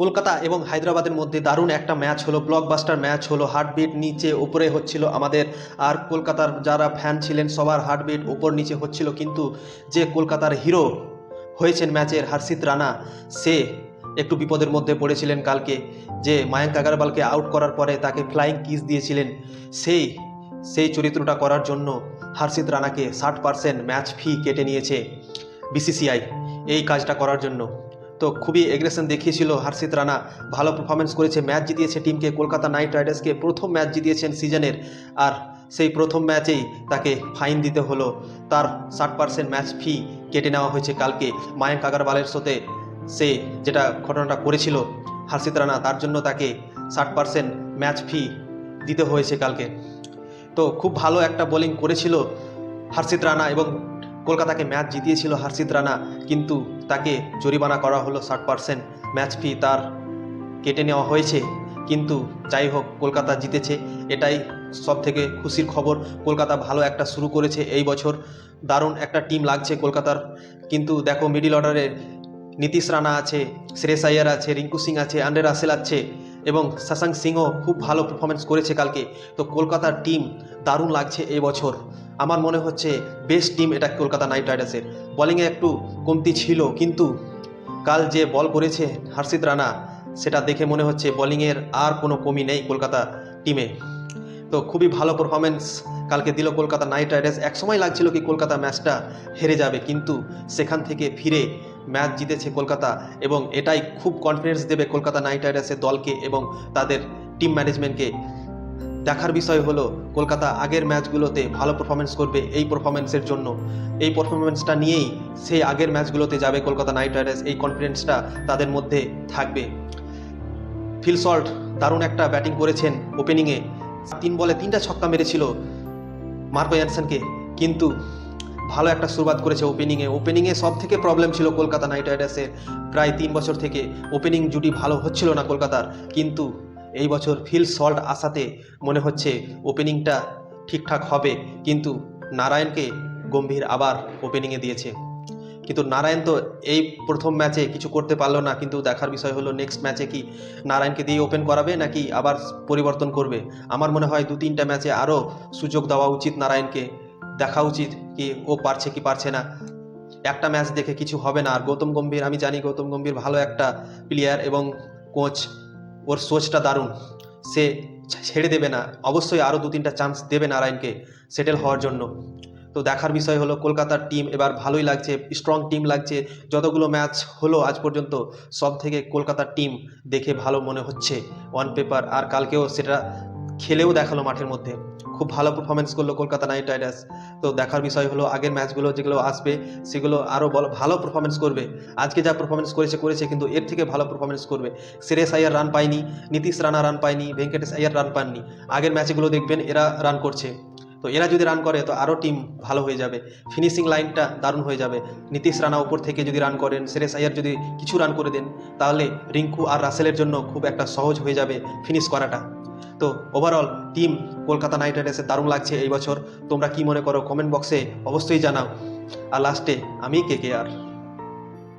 কলকাতা এবং হায়দ্রাবাদের মধ্যে দারুণ একটা ম্যাচ হলো ব্লকবাস্টার ম্যাচ হলো। হার্টবিট নিচে, উপরে হচ্ছিল আমাদের। আর কলকাতার যারা ফ্যান ছিলেন, সবার হার্টবিট উপর নিচে হচ্ছিল। কিন্তু যে কলকাতার হিরো হয়েছেন ম্যাচের হর্ষিত রানা, সে একটু বিপদের মধ্যে পড়েছিলেন কালকে। যে মায়াঙ্ক আগারওয়ালকে আউট করার পরে তাকে ফ্লাইং কিস দিয়েছিলেন, সেই সেই চরিত্রটা করার জন্য হর্ষিত রানাকে ষাট পার্সেন্ট ম্যাচ ফি কেটে নিয়েছে বিসিসিআই এই কাজটা করার জন্য। তো খুবই এগ্রেশন দেখিয়েছিল হর্ষিত রানা। ভালো পারফরমেন্স করেছে ম্যাচ জিতিয়েছে টিমকে কলকাতা নাইট রাইডার্সকে প্রথম ম্যাচ জিতিয়েছেন সিজনের আর সেই প্রথম ম্যাচেই তাকে ফাইন দিতে হলো। তার ষাট পার্সেন্ট ম্যাচ ফি কেটে নেওয়া হয়েছে কালকে। মায়াঙ্ক আগারওয়ালের সাথে সে যেটা ঘটনাটা করেছিল হর্ষিত রানা, তার জন্য তাকে ষাট পার্সেন্ট ম্যাচ ফি দিতে হয়েছে কালকে। তো খুব ভালো একটা বোলিং করেছিল হর্ষিত রানা এবং কলকাতাকে ম্যাচ জিতিয়েছিল হর্ষিত রানা, কিন্তু তাকে জরিমানা করা হলো ষাট পার্সেন্ট ম্যাচ ফি তার কেটে নেওয়া হয়েছে, কিন্তু যাই হোক, কলকাতা জিতেছে। এটাই সব থেকে খুশির খবর। কলকাতা ভালো একটা শুরু করেছে এই বছর। দারুণ একটা টিম লাগছে কলকাতার। কিন্তু দেখো, মিডিল অর্ডারে নীতিশ রানা আছে, শ্রেয়স আয়ার আছে, রিঙ্কু সিং আছে আন্ডে রাসেল আছে। এবং শশাঙ্ক সিংও খুব ভালো পারফরমেন্স করেছে কালকে। তো কলকাতার টিম দারুণ লাগছে এই বছর। আমার মনে হচ্ছে বেস্ট টিম এটা কলকাতা নাইট রাইডার্সের বলিংয়ে একটু কমতি ছিল, কিন্তু কাল যে বল করেছে হর্ষিত রানা, সেটা দেখে মনে হচ্ছে বোলিংয়ের আর কোনো কমি নেই কলকাতা টিমে তো খুবই ভালো পারফরমেন্স কালকে দিল কলকাতা নাইট রাইডার্স একসময় লাগছিল কি কলকাতা ম্যাচটা হেরে যাবে, কিন্তু সেখান থেকে ফিরে ম্যাচ জিতেছে কলকাতা এবং এটাই খুব কনফিডেন্স দেবে কলকাতা নাইট রাইডার্সের দলকে এবং তাদের টিম ম্যানেজমেন্টকে দেখার বিষয় হলো, কলকাতা আগের ম্যাচগুলোতে ভালো পারফরমেন্স করবে এই পারফরমেন্সের জন্য। এই পারফরমেন্সটা নিয়েই সেই আগের ম্যাচগুলোতে যাবে কলকাতা নাইট রাইডার্স এই কনফিডেন্সটা তাদের মধ্যে থাকবে। ফিল সল্ট দারুণ একটা ব্যাটিং করেছেন ওপেনিংয়ে তিন বলে তিনটা ছক্কা মেরেছিল মার্কো জ্যানসনকে কিন্তু ভালো একটা শুরুয়াত করেছে ওপেনিংয়ে ওপেনিংয়ে সব থেকে প্রবলেম ছিল কলকাতা নাইট রাইডার্সের। প্রায় তিন বছর থেকে ওপেনিং জুটি ভালো হচ্ছিল না কলকাতার। কিন্তু এই বছর ফিল সল্ট আসাতে মনে হচ্ছে ওপেনিংটা ঠিকঠাক হবে। কিন্তু নারায়ণকে গম্ভীর আবার ওপেনিংয়ে দিয়েছে। কিন্তু নারায়ণ তো এই প্রথম ম্যাচে কিছু করতে পারল না। কিন্তু দেখার বিষয় হলো নেক্সট ম্যাচে কি নারায়ণকে দিয়ে ওপেন করাবে নাকি আবার পরিবর্তন করবে? আমার মনে হয় দু তিনটা ম্যাচে আরও সুযোগ দেওয়া উচিত নারায়ণকে। দেখা উচিত। কি ও পারছে কি পারছে না। একটা ম্যাচ দেখে কিছু হবে না। আর গৌতম গম্ভীর, আমি জানি গৌতম গম্ভীর ভালো একটা প্লেয়ার এবং কোচ ওর সোচটা দারুণ। সে ছেড়ে দেবে না। অবশ্যই আরও দু তিনটা চান্স দেবে নারায়ণকে সেটেল হওয়ার জন্য। তো দেখার বিষয় হলো, কলকাতার টিম এবার ভালোই লাগছে স্ট্রং টিম লাগছে। যতগুলো ম্যাচ হলো আজ পর্যন্ত সব থেকে কলকাতার টিম দেখে ভালো মনে হচ্ছে অন পেপার আর কালকেও সেটা খেলেও দেখাল মাঠের মধ্যে। খুব ভালো পারফরমেন্স করল কলকাতা নাইট রাইডার্স তো দেখার বিষয় হলো, আগের ম্যাচগুলো যেগুলো আসবে, সেগুলো আরও ভালো পারফরমেন্স করবে। আজকে যা পারফরমেন্স করেছে করেছে, কিন্তু এর থেকে ভালো পারফরমেন্স করবে। শ্রেয়স আয়ার রান পায়নি, নীতিশ রানা রান পায়নি, ভেঙ্কটেশ আয়ার রান পাননি। আগের ম্যাচগুলো দেখবেন, এরা রান করছে। তো এরা যদি রান করে, তো আরও টিম ভালো হয়ে যাবে। ফিনিশিং লাইনটা দারুণ হয়ে যাবে। নীতিশ রানা উপর থেকে যদি রান করেন শ্রেয়স আয়ার যদি কিছু রান করে দেন, তাহলে রিঙ্কু আর রাসেলের জন্য খুব একটা সহজ হয়ে যাবে ফিনিশ করাটা। তো ওভারঅল টিম কলকাতা নাইট রাইডার্সের দারুণ লাগছে এই বছর। তোমরা কি মনে করো কমেন্ট বক্সে অবশ্যই জানাও। আর লাস্টে আমি কে কে আর